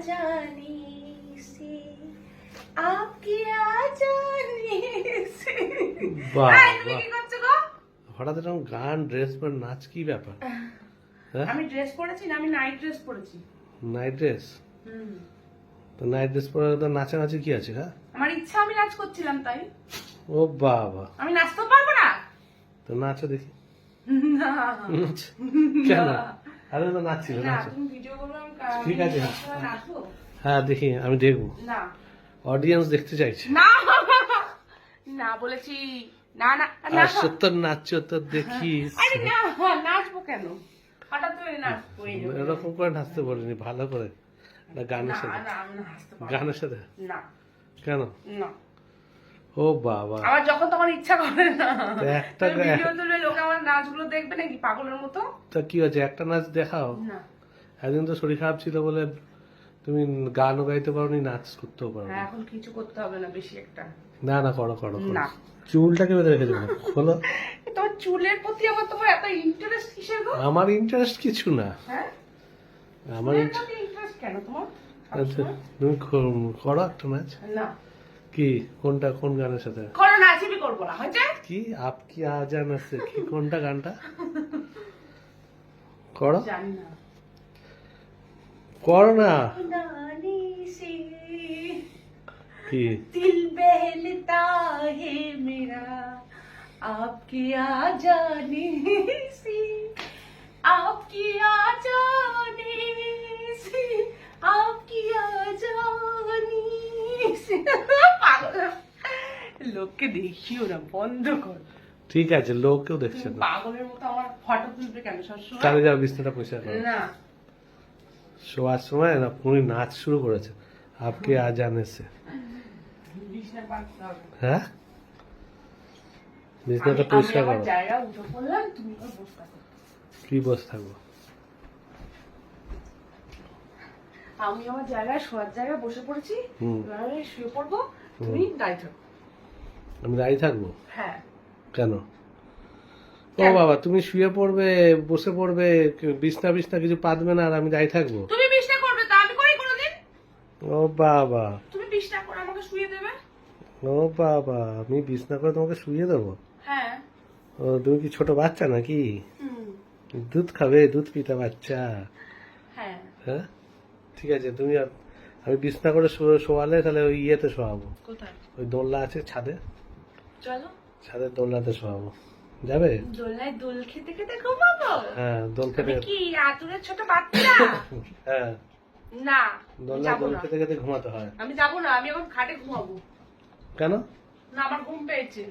जाने से आपकी आ जाने से বাহ, এই, তুমি কি বাহ। করছো গো হঠাৎ এরকম গান ড্রেস পর নাচ কি ব্যাপার হ্যাঁ আমি ড্রেস পরেছি না আমি নাইট ড্রেস পরেছি নাইট ড্রেস হুম। তো নাইট ড্রেস পরে তো নাচানাচি কি আছে হ্যাঁ আমার ইচ্ছা আমি নাচ করছিলাম তাই ও বাবা আমি নাচতে পারবো না তো নাচো দেখি না নাচ। কেন আরে তো নাচছিল না তুমি ভিডিও ঠিক আছে। হ্যাঁ দেখি আমি দেখব। না। অডিয়েন্স দেখতে চাইছে। না না বলেছি না না না। সত্তর নাচছো তো দেখি। আরে না নাচবো কেন? হঠাৎ করে নাচবো এরকম করে নাচতে বলিনি ভালো করে। না গানের সাথে। না না। গানের সাথে? না। কেন? না। ও বাবা। আমার যখন তখন ইচ্ছা করে না। একটা ভিডিও তুলে লোক আমার নাচগুলো দেখবে নাকি পাগলের মতো? তা কি হয়েছে? একটা নাচ দেখাও? না। একদিন তো শরীর খারাপ ছিল বলে তুমি গানও গাইতে পারোনি নাচ করতেও পারো হ্যাঁ এখন কিছু করতে হবে না বেশি একটা। না না করো করো। না। চুলটাকে বেঁধে রেখে দেবো খোলো। তোমার চুলের প্রতি আমার তোমার এত ইন্টারেস্ট কিসের গো? আমার ইন্টারেস্ট কিছু না। হ্যাঁ? আমার ইন্টারেস্ট কেন তোমার? আচ্ছা, তুমি করো একটা নাচ না। কি কোনটা কোন গানের সাথে করো না আজকে করবো না হয়েছে কি আপ কি আজান আছে কি কোনটা গানটা করো জানি না করো না गाने से কি दिल बहलता है मेरा आपके आ जाने से आपकी आ লোককে দেখিও না বন্ধ কর। ঠিক আছে লোকেও দেখছে না। পাগলের মতো আমার ফটো তুলবে কেন? সবসময় তাহলে যা বিছনাটা পয়সা করো। না। শোয়ার সময় না উনি নাচ শুরু করেছে। আপকে আজান এসে বিছনা পাততে হবে হ্যাঁ? বিছনাটা পরিষ্কার করো। কি বসে থাকব? আমি আমার জায়গায় শোয়ার জায়গায় বসে পড়েছি শুয়ে পড়ব তুমি থাকো। আমি দাঁড়িয়ে থাকব? হ্যাঁ। কেন? ও বাবা তুমি শুয়ে পড়বে বসে পড়বে বিছনা বিছনা কিছু পাতবে না আর আমি দাঁড়িয়ে থাকব? তুমি বিছনা করবে তা আমি করি কোনোদিন? ও বাবা। তুমি বিছনা করে আমাকে শুয়ে দেবে? ও বাবা আমি বিছনা করে তোমাকে শুয়ে দেবো? হ্যাঁ। ও তুমি কি ছোট বাচ্চা নাকি? দুধ খাবে দুধ পিতা বাচ্চা? হ্যাঁ। হ্যাঁ? ঠিক আছে তুমি আর- আমি বিছনা করে শোয়ালে তাহলে ওই ইয়েতে শোয়াবো। কোথায়? ওই দোলনা আছে ছাদে। চলো। ছাদের দোলনাতে শোয়াবো। যাবে? দোলনায় দোল খেতে খেতে ঘুমাবো? হ্যাঁ দোল খেতে কি আতুরের ছোট বাচ্চা? হ্যাঁ। না দোলনা দোল খেতে খেতে ঘুমাতে হয়। আমি যাব না আমি এখন খাটে ঘুমাবো। কেন? না আমার ঘুম পেয়েছে।